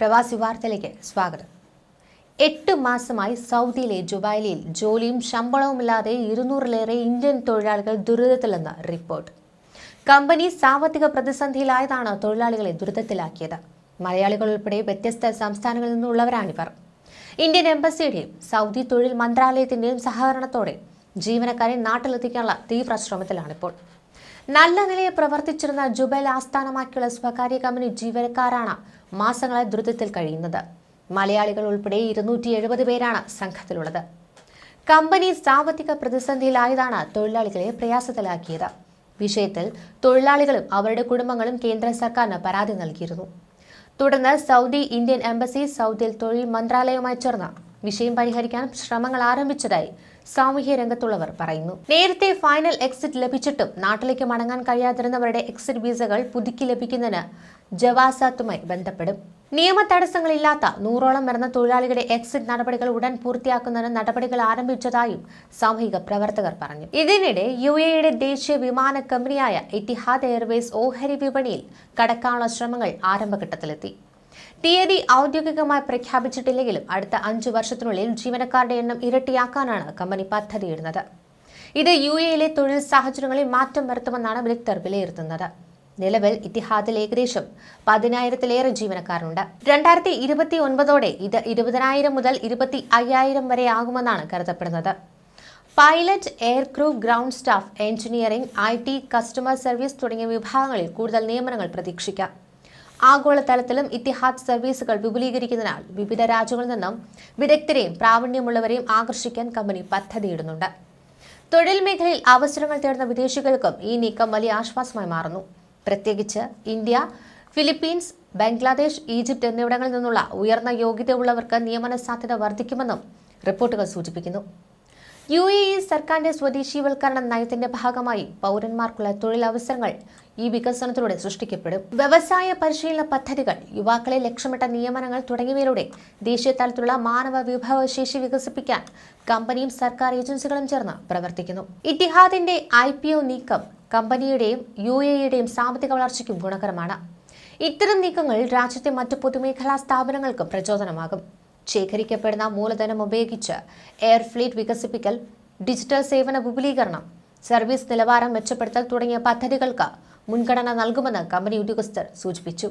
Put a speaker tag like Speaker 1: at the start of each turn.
Speaker 1: പ്രവാസി വാർത്തയിലേക്ക് സ്വാഗതം. എട്ട് മാസമായി സൗദിയിലെ ജുബൈലിയിൽ ജോലിയും ശമ്പളവുമില്ലാതെ ഇരുന്നൂറിലേറെ ഇന്ത്യൻ തൊഴിലാളികൾ ദുരിതത്തിലെന്ന് റിപ്പോർട്ട്. കമ്പനി സാമ്പത്തിക പ്രതിസന്ധിയിലായതാണ് തൊഴിലാളികളെ ദുരിതത്തിലാക്കിയത്. മലയാളികൾ ഉൾപ്പെടെ വ്യത്യസ്ത സംസ്ഥാനങ്ങളിൽ നിന്നുള്ളവരാണിവർ ഇന്ത്യൻ എംബസിയുടെയും സൗദി തൊഴിൽ മന്ത്രാലയത്തിന്റെയും സഹകരണത്തോടെ ജീവനക്കാരെ നാട്ടിലെത്തിക്കാനുള്ള തീവ്ര ശ്രമത്തിലാണിപ്പോൾ. നല്ല നിലയിൽ പ്രവർത്തിച്ചിരുന്ന ജുബൈൽ ആസ്ഥാനമാക്കിയുള്ള സ്വകാര്യ കമ്പനി ജീവനക്കാരാണ് മാസങ്ങളെ ദുരിതത്തിൽ കഴിയുന്നത്. മലയാളികൾ ഉൾപ്പെടെ ഇരുന്നൂറ്റി എഴുപത് പേരാണ് സംഘത്തിലുള്ളത്. കമ്പനി സാമ്പത്തിക പ്രതിസന്ധിയിലായതാണ് തൊഴിലാളികളെ പ്രയാസത്തിലാക്കിയത്. വിഷയത്തിൽ തൊഴിലാളികളും അവരുടെ കുടുംബങ്ങളും കേന്ദ്ര സർക്കാരിന് പരാതി നൽകിയിരുന്നു. തുടർന്ന് സൗദി ഇന്ത്യൻ എംബസി സൗദിയിൽ തൊഴിൽ മന്ത്രാലയവുമായി ചേർന്ന് വിഷയം പരിഹരിക്കാൻ ശ്രമങ്ങൾ ആരംഭിച്ചതായി സാമൂഹ്യ രംഗത്തുള്ളവർ പറയുന്നു. നേരത്തെ ഫൈനൽ എക്സിറ്റ് ലഭിച്ചിട്ടും നാട്ടിലേക്ക് മടങ്ങാൻ കഴിയാതിരുന്നവരുടെ എക്സിറ്റ് വിസകൾ പുതുക്കി ലഭിക്കുന്നതിന് ജവാസാത്തുമായി ബന്ധപ്പെടും. നിയമ തടസ്സങ്ങളില്ലാത്ത നൂറോളം വരുന്ന തൊഴിലാളികളുടെ എക്സിറ്റ് നടപടികൾ ഉടൻ പൂർത്തിയാക്കുന്നതിന് നടപടികൾ ആരംഭിച്ചതായും സാമൂഹിക പ്രവർത്തകർ പറഞ്ഞു. ഇതിനിടെ യു എയുടെ ദേശീയ വിമാന കമ്പനിയായ ഇത്തിഹാദ് എയർവേസ് ഓഹരി വിപണിയിൽ കടക്കാനുള്ള ശ്രമങ്ങൾ ആരംഭഘട്ടത്തിലെത്തി. തീയതി ഔദ്യോഗികമായി പ്രഖ്യാപിച്ചിട്ടില്ലെങ്കിലും അടുത്ത അഞ്ചു വർഷത്തിനുള്ളിൽ ജീവനക്കാരുടെ എണ്ണം ഇരട്ടിയാക്കാനാണ് കമ്പനി പദ്ധതിയിടുന്നത്. ഇത് യു എയിലെ തൊഴിൽ സാഹചര്യങ്ങളിൽ മാറ്റം വരുത്തുമെന്നാണ് വിദഗ്ധർ വിലയിരുത്തുന്നത്. നിലവിൽ ഇത്തിഹാദിൽ ഏകദേശം പതിനായിരത്തിലേറെ ജീവനക്കാരുണ്ട്. രണ്ടായിരത്തി ഇരുപത്തി ഒൻപതോടെ ഇത് ഇരുപതിനായിരം മുതൽ ഇരുപത്തി അയ്യായിരം വരെ ആകുമെന്നാണ് കരുതപ്പെടുന്നത്. Pilot air crew ground staff engineering I customer service തുടങ്ങിയ വിഭാഗങ്ങളിൽ കൂടുതൽ നിയമനങ്ങൾ പ്രതീക്ഷിക്കാം. ആഗോളതലത്തിലും ഇത്തിഹാദ് സർവീസുകൾ വിപുലീകരിക്കുന്നതിനാൽ വിവിധ രാജ്യങ്ങളിൽ നിന്നും വിദഗ്ധരെയും പ്രാവീണ്യമുള്ളവരെയും ആകർഷിക്കാൻ കമ്പനി പദ്ധതിയിടുന്നുണ്ട്. തൊഴിൽ മേഖലയിൽ അവസരങ്ങൾ തേടുന്ന വിദേശികൾക്കും ഈ നീക്കം വലിയ ആശ്വാസമായി മാറുന്നു. പ്രത്യേകിച്ച് ഇന്ത്യ ഫിലിപ്പീൻസ് ബംഗ്ലാദേശ് ഈജിപ്ത് എന്നിവിടങ്ങളിൽ നിന്നുള്ള ഉയർന്ന യോഗ്യതയുള്ളവർക്ക് നിയമന സാധ്യത വർദ്ധിക്കുമെന്നും റിപ്പോർട്ടുകൾ സൂചിപ്പിക്കുന്നു. യു എ ഇ സർക്കാരിന്റെ സ്വദേശീവൽക്കരണ നയത്തിന്റെ ഭാഗമായി പൗരന്മാർക്കുള്ള തൊഴിലവസരങ്ങൾ ഈ വികസനത്തിലൂടെ സൃഷ്ടിക്കപ്പെടും. വ്യവസായ പരിശീലന പദ്ധതികൾ യുവാക്കളെ ലക്ഷ്യമിട്ട നിയമനങ്ങൾ തുടങ്ങിയവയിലൂടെ ദേശീയ തലത്തിലുള്ള മാനവ വിഭവശേഷി വികസിപ്പിക്കാൻ കമ്പനിയും സർക്കാർ ഏജൻസികളും ചേർന്ന് പ്രവർത്തിക്കുന്നു. ഇത്തിഹാദിന്റെ ഐ നീക്കം കമ്പനിയുടെയും യു എ ഇയുടെയും സാമ്പത്തിക വളർച്ചയ്ക്കും ഗുണകരമാണ്. ഇത്തരം നീക്കങ്ങൾ രാജ്യത്തെ മറ്റു പൊതുമേഖലാ സ്ഥാപനങ്ങൾക്കും പ്രചോദനമാകും. ശേഖരിക്കപ്പെടുന്ന മൂലധനം ഉപയോഗിച്ച് എയർ ഫ്ലീറ്റ് വികസിപ്പിക്കൽ ഡിജിറ്റൽ സേവന വിപുലീകരണം സർവീസ് നിലവാരം മെച്ചപ്പെടുത്തൽ തുടങ്ങിയ പദ്ധതികൾക്ക് മുൻഗണന നൽകുമെന്ന് കമ്പനി ഉദ്യോഗസ്ഥർ സൂചിപ്പിച്ചു.